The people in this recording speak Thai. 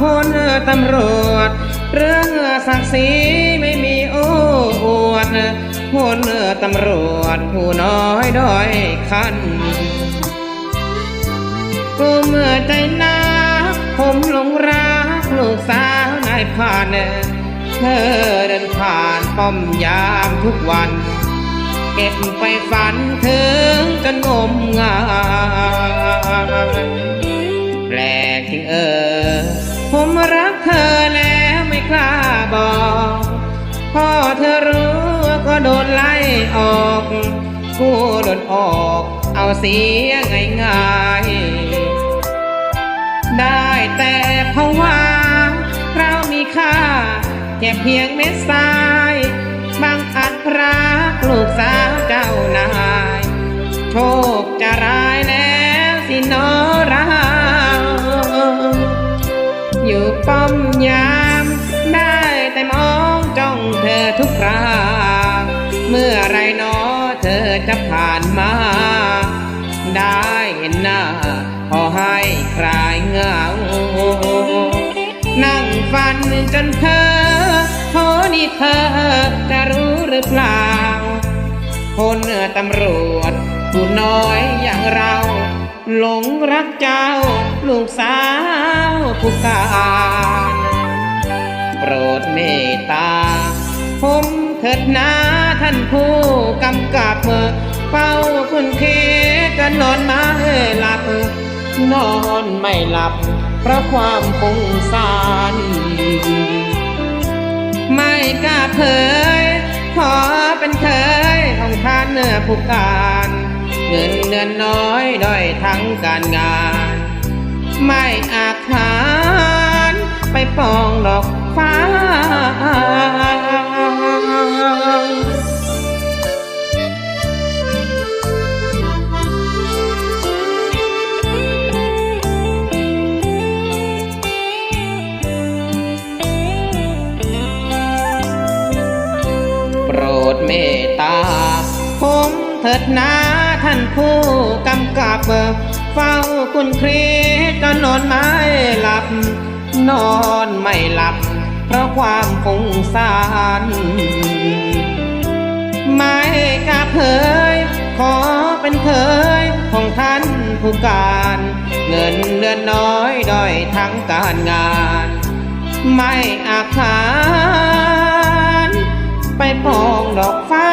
คนตำรวจ เรื่องศักดิ์ศรีไม่มีโอ้อวดคนตำรวจผู้น้อยด้อยคันกูเมื่อใจนักผมหลงรักลูกสาวนายผ่านเธอเดินผ่านป้อมยามทุกวัน เก็บไปฝันถึงจนงมงายแปลกจริงเออ ผมรักเธอแล้วไม่กล้าบอกพ่อเธอรู้ก็โดนไล่ออกกูโดนออกเอาเสียง่ายๆได้แต่ภาวะเรามีค่าแค่เพียงเม็ดทรายบางอัดรักลูกสาวเจ้านาย โชคจะร้ายแล้วสิน้อเแต่มองจ้องเธอทุกคราเมื่อไรนอเธอจะผ่านมา ได้เห็นหน้าพอให้คลายเหงา นั่งฝันจนเธอโทนี่เธอจะรู้หรือเปล่า คนตำรวจผู้น้อยอย่างเราหลงรักเจ้า ลูกสาวผู้การโปรดเมตตา ผมเถิดนาท่านผู้กำกับเฝ้าคุณเคกันนอนไม่หลับ นอนไม่หลับ เพราะความฟุ้งซ่านไม่กล้าเผย ขอเป็นเคยของท่านเนื้อผู้การเงินเดือนน้อยด้อยทั้งการงาน ไม่อาจหานไปปองดอก ฟ้าโปรดเมตตา ผมเถิดนาท่านผู้กำกับ เฝ้าคุณครีก็นอนไม่หลับ นอนไม่หลับ ราะความฟุ้งซ่านไม่กล้าเผยขอเป็นเคยของท่านผู้การ เงินเดือนน้อยด้อยทั้งการงาน ไม่อาจหาร ไปปองดอกฟ้า